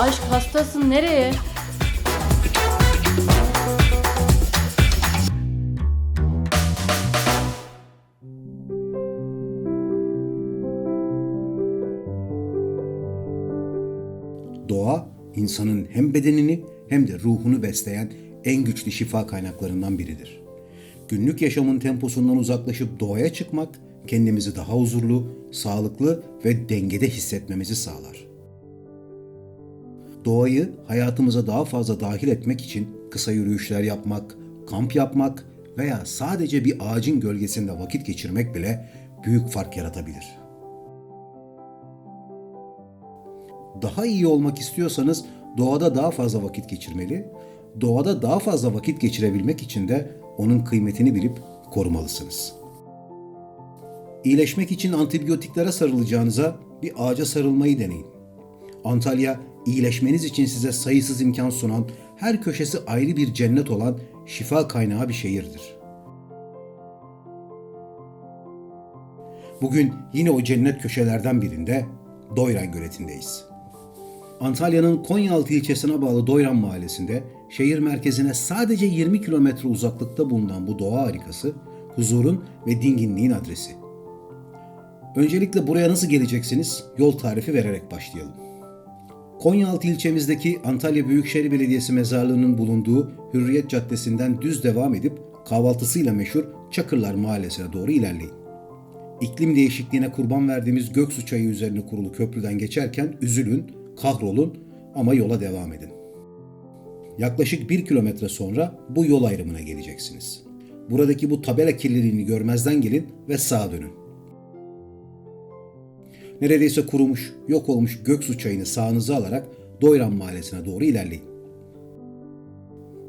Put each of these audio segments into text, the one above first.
hastasın nereye? Doğa, insanın hem bedenini hem de ruhunu besleyen en güçlü şifa kaynaklarından biridir. Günlük yaşamın temposundan uzaklaşıp doğaya çıkmak, kendimizi daha huzurlu, sağlıklı ve dengede hissetmemizi sağlar. Doğayı hayatımıza daha fazla dahil etmek için kısa yürüyüşler yapmak, kamp yapmak veya sadece bir ağacın gölgesinde vakit geçirmek bile büyük fark yaratabilir. Daha iyi olmak istiyorsanız doğada daha fazla vakit geçirmeli. Doğada daha fazla vakit geçirebilmek için de onun kıymetini bilip korumalısınız. İyileşmek için antibiyotiklere sarılacağınıza bir ağaca sarılmayı deneyin. Antalya, iyileşmeniz için size sayısız imkan sunan, her köşesi ayrı bir cennet olan şifa kaynağı bir şehirdir. Bugün yine o cennet köşelerden birinde Doyran Göleti'ndeyiz. Antalya'nın Konyaaltı ilçesine bağlı Doyran mahallesinde şehir merkezine sadece 20 kilometre uzaklıkta bulunan bu doğa harikası huzurun ve dinginliğin adresi. Öncelikle buraya nasıl geleceksiniz? Yol tarifi vererek başlayalım. Konyaaltı ilçemizdeki Antalya Büyükşehir Belediyesi mezarlığının bulunduğu Hürriyet Caddesi'nden düz devam edip kahvaltısıyla meşhur Çakırlar Mahallesi'ne doğru ilerleyin. İklim değişikliğine kurban verdiğimiz Göksu Çayı üzerine kurulu köprüden geçerken üzülün, kahrolun ama yola devam edin. Yaklaşık bir kilometre sonra bu yol ayrımına geleceksiniz. Buradaki bu tabela kirliliğini görmezden gelin ve sağa dönün. Neredeyse kurumuş, yok olmuş Göksu çayını sağınıza alarak Doyran Mahallesi'ne doğru ilerleyin.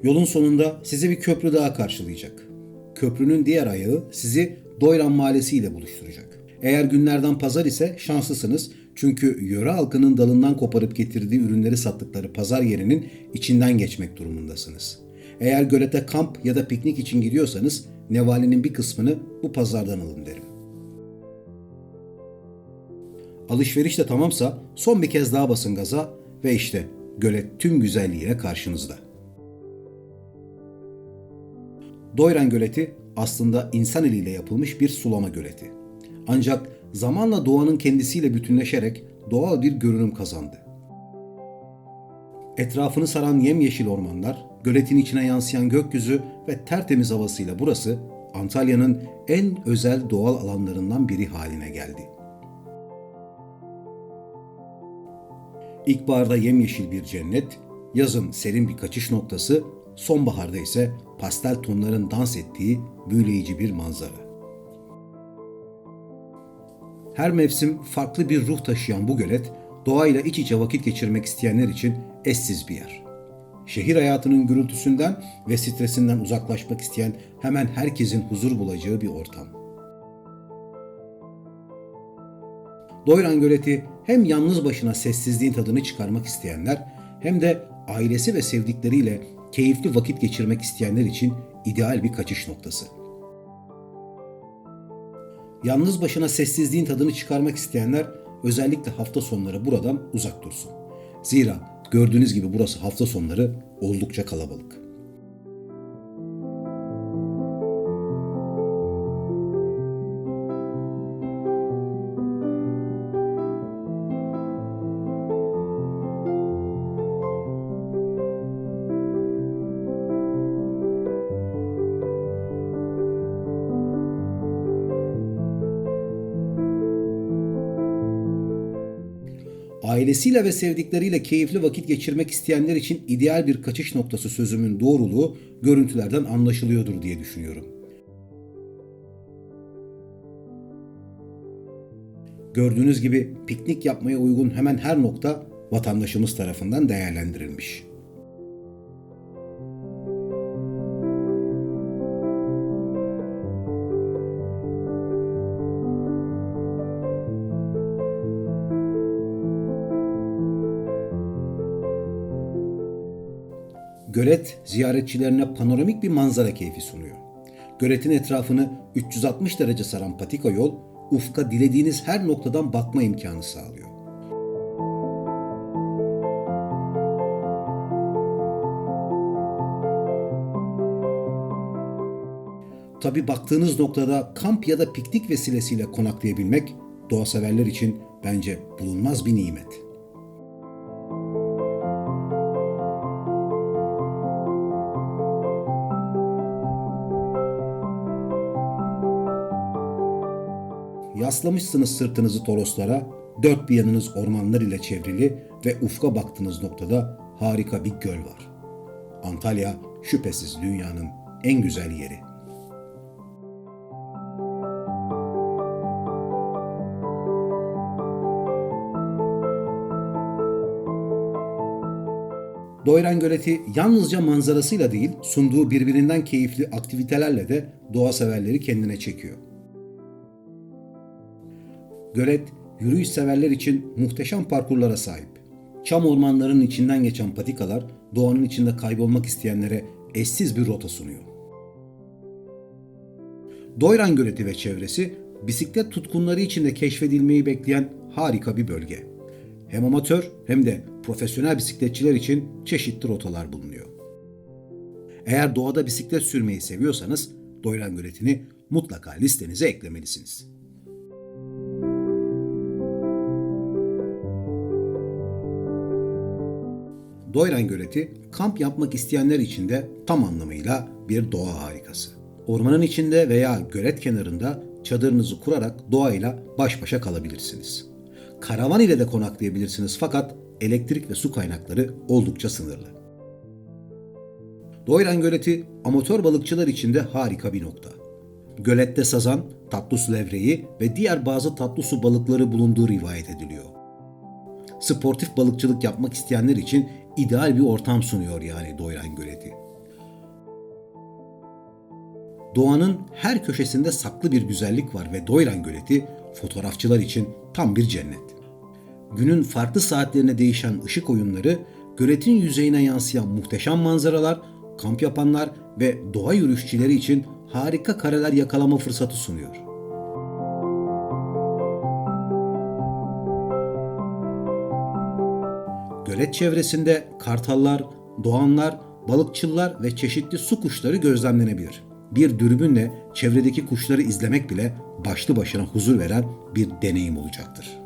Yolun sonunda sizi bir köprü daha karşılayacak. Köprünün diğer ayağı sizi Doyran Mahallesi ile buluşturacak. Eğer günlerden pazar ise şanslısınız çünkü yöre halkının dalından koparıp getirdiği ürünleri sattıkları pazar yerinin içinden geçmek durumundasınız. Eğer gölete kamp ya da piknik için gidiyorsanız nevalinin bir kısmını bu pazardan alın derim. Alışveriş de tamamsa son bir kez daha basın gaza ve işte gölet tüm güzelliğiyle karşınızda. Doyran Göleti aslında insan eliyle yapılmış bir sulama göleti. Ancak zamanla doğanın kendisiyle bütünleşerek doğal bir görünüm kazandı. Etrafını saran yemyeşil ormanlar, göletin içine yansıyan gökyüzü ve tertemiz havasıyla burası Antalya'nın en özel doğal alanlarından biri haline geldi. İlkbaharda yemyeşil bir cennet, yazın serin bir kaçış noktası, sonbaharda ise pastel tonların dans ettiği büyüleyici bir manzara. Her mevsim farklı bir ruh taşıyan bu gölet, doğayla iç içe vakit geçirmek isteyenler için eşsiz bir yer. Şehir hayatının gürültüsünden ve stresinden uzaklaşmak isteyen hemen herkesin huzur bulacağı bir ortam. Doyran Göleti hem yalnız başına sessizliğin tadını çıkarmak isteyenler hem de ailesi ve sevdikleriyle keyifli vakit geçirmek isteyenler için ideal bir kaçış noktası. Yalnız başına sessizliğin tadını çıkarmak isteyenler özellikle hafta sonları buradan uzak dursun. Zira gördüğünüz gibi burası hafta sonları oldukça kalabalık. Ailesiyle ve sevdikleriyle keyifli vakit geçirmek isteyenler için ideal bir kaçış noktası sözümün doğruluğu görüntülerden anlaşılıyordur diye düşünüyorum. Gördüğünüz gibi piknik yapmaya uygun hemen her nokta vatandaşımız tarafından değerlendirilmiş. gölet ziyaretçilerine panoramik bir manzara keyfi sunuyor. Göletin etrafını 360 derece saran patika yol, ufka dilediğiniz her noktadan bakma imkanı sağlıyor. Tabi baktığınız noktada kamp ya da piknik vesilesiyle konaklayabilmek doğa severler için bence bulunmaz bir nimet. Yaslamışsınız sırtınızı toroslara, dört bir yanınız ormanlar ile çevrili ve ufka baktığınız noktada harika bir göl var. Antalya şüphesiz dünyanın en güzel yeri. Doyran Göleti yalnızca manzarasıyla değil, sunduğu birbirinden keyifli aktivitelerle de doğa severleri kendine çekiyor. Gölet, yürüyüş severler için muhteşem parkurlara sahip. Çam ormanlarının içinden geçen patikalar, doğanın içinde kaybolmak isteyenlere eşsiz bir rota sunuyor. Doyran Göleti ve çevresi, bisiklet tutkunları için de keşfedilmeyi bekleyen harika bir bölge. Hem amatör hem de profesyonel bisikletçiler için çeşitli rotalar bulunuyor. Eğer doğada bisiklet sürmeyi seviyorsanız Doyran Göleti'ni mutlaka listenize eklemelisiniz. Doyran Göleti kamp yapmak isteyenler için de tam anlamıyla bir doğa harikası. Ormanın içinde veya gölet kenarında çadırınızı kurarak doğayla baş başa kalabilirsiniz. Karavan ile de konaklayabilirsiniz fakat elektrik ve su kaynakları oldukça sınırlı. Doyran Göleti amatör balıkçılar için de harika bir nokta. Gölette sazan, tatlı su levreği ve diğer bazı tatlı su balıkları bulunduğu rivayet ediliyor. Sportif balıkçılık yapmak isteyenler için ideal bir ortam sunuyor yani Doyran Göleti. Doğanın her köşesinde saklı bir güzellik var ve Doyran Göleti fotoğrafçılar için tam bir cennet. Günün farklı saatlerine değişen ışık oyunları, göletin yüzeyine yansıyan muhteşem manzaralar, kamp yapanlar ve doğa yürüyüşçileri için harika kareler yakalama fırsatı sunuyor. Gölet çevresinde kartallar, doğanlar, balıkçılar ve çeşitli su kuşları gözlemlenebilir. Bir dürbünle çevredeki kuşları izlemek bile başlı başına huzur veren bir deneyim olacaktır.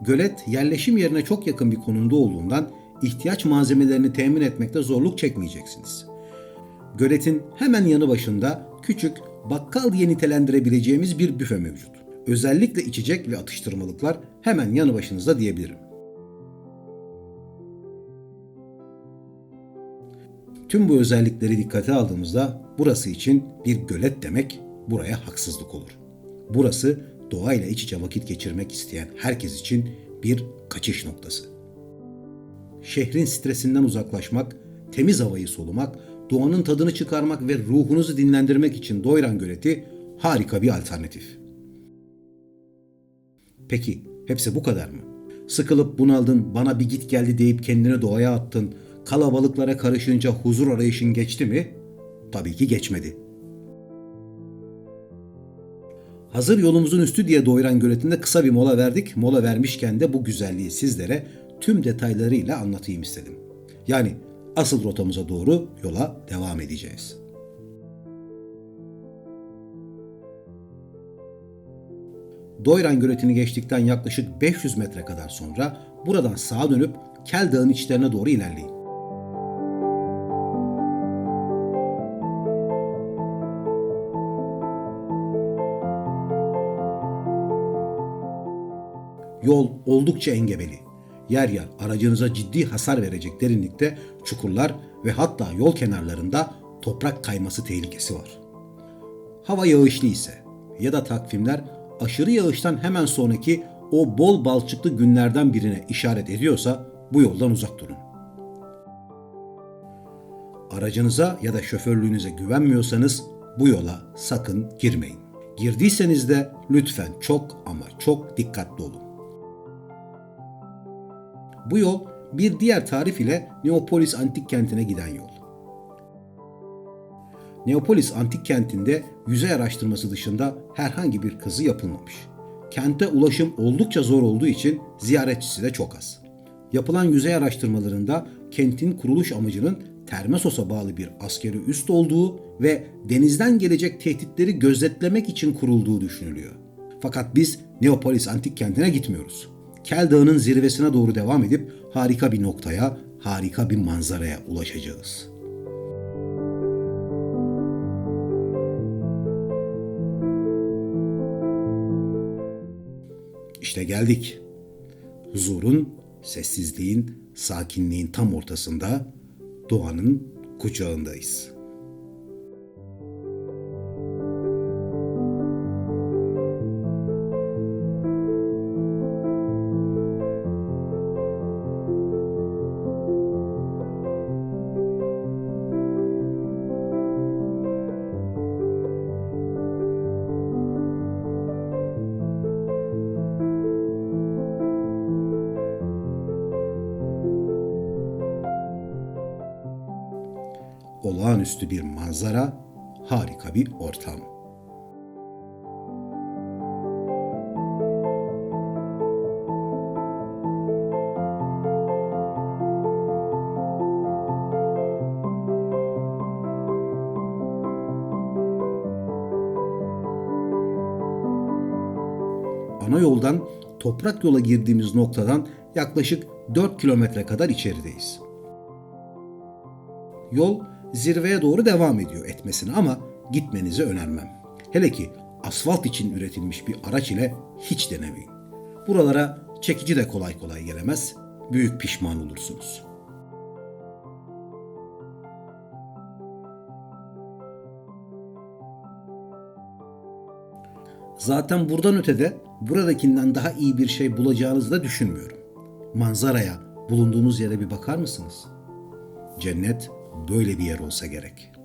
Gölet yerleşim yerine çok yakın bir konumda olduğundan ihtiyaç malzemelerini temin etmekte zorluk çekmeyeceksiniz. Göletin hemen yanı başında küçük bakkal diye nitelendirebileceğimiz bir büfe mevcut. Özellikle içecek ve atıştırmalıklar hemen yanı başınızda diyebilirim. Tüm bu özellikleri dikkate aldığımızda burası için bir gölet demek buraya haksızlık olur. Burası doğayla iç içe vakit geçirmek isteyen herkes için bir kaçış noktası. Şehrin stresinden uzaklaşmak, temiz havayı solumak, doğanın tadını çıkarmak ve ruhunuzu dinlendirmek için Doyran Göleti harika bir alternatif. Peki hepsi bu kadar mı? Sıkılıp bunaldın, bana bir git geldi deyip kendini doğaya attın, kalabalıklara karışınca huzur arayışın geçti mi? Tabii ki geçmedi. Hazır yolumuzun üstü diye Doyran Göleti'nde kısa bir mola verdik. Mola vermişken de bu güzelliği sizlere tüm detaylarıyla anlatayım istedim. Yani asıl rotamıza doğru yola devam edeceğiz. Doyran Göleti'ni geçtikten yaklaşık 500 metre kadar sonra buradan sağa dönüp Kel Dağı'nın içlerine doğru ilerleyin. Yol oldukça engebeli. Yer yer aracınıza ciddi hasar verecek derinlikte çukurlar ve hatta yol kenarlarında toprak kayması tehlikesi var. Hava yağışlı ise ya da takvimler aşırı yağıştan hemen sonraki o bol balçıklı günlerden birine işaret ediyorsa bu yoldan uzak durun. Aracınıza ya da şoförlüğünüze güvenmiyorsanız bu yola sakın girmeyin. Girdiyseniz de lütfen çok ama çok dikkatli olun. Bu yol bir diğer tarif ile Neopolis antik kentine giden yol. Neopolis antik kentinde yüzey araştırması dışında herhangi bir kazı yapılmamış. Kente ulaşım oldukça zor olduğu için ziyaretçisi de çok az. Yapılan yüzey araştırmalarında kentin kuruluş amacının Termesos'a bağlı bir askeri üst olduğu ve denizden gelecek tehditleri gözetlemek için kurulduğu düşünülüyor. Fakat biz Neapolis antik kentine gitmiyoruz. Kel Dağı'nın zirvesine doğru devam edip harika bir noktaya, harika bir manzaraya ulaşacağız. İşte geldik. Huzurun, sessizliğin, sakinliğin tam ortasında doğanın kucağındayız. Olağanüstü bir manzara, harika bir ortam. ana yoldan toprak yola girdiğimiz noktadan yaklaşık 4 kilometre kadar içerideyiz. Yol zirveye doğru devam ediyor etmesine ama gitmenizi önermem. Hele ki asfalt için üretilmiş bir araç ile hiç denemeyin. Buralara çekici de kolay kolay gelemez, büyük pişman olursunuz. Zaten buradan ötede buradakinden daha iyi bir şey bulacağınızı da düşünmüyorum. Manzaraya, bulunduğunuz yere bir bakar mısınız? Cennet böyle bir yer olsa gerek.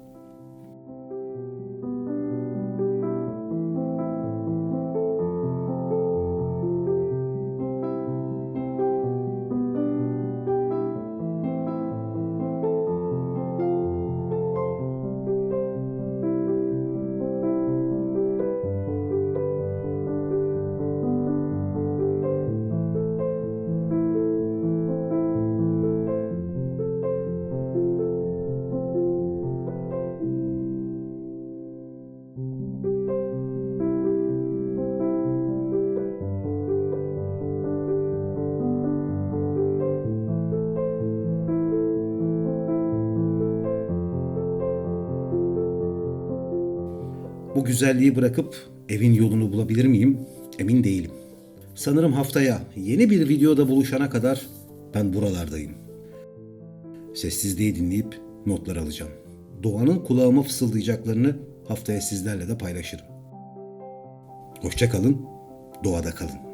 Bu güzelliği bırakıp evin yolunu bulabilir miyim? Emin değilim. Sanırım haftaya yeni bir videoda buluşana kadar ben buralardayım. Sessizliği dinleyip notlar alacağım. Doğanın kulağıma fısıldayacaklarını haftaya sizlerle de paylaşırım. Hoşça kalın, doğada kalın.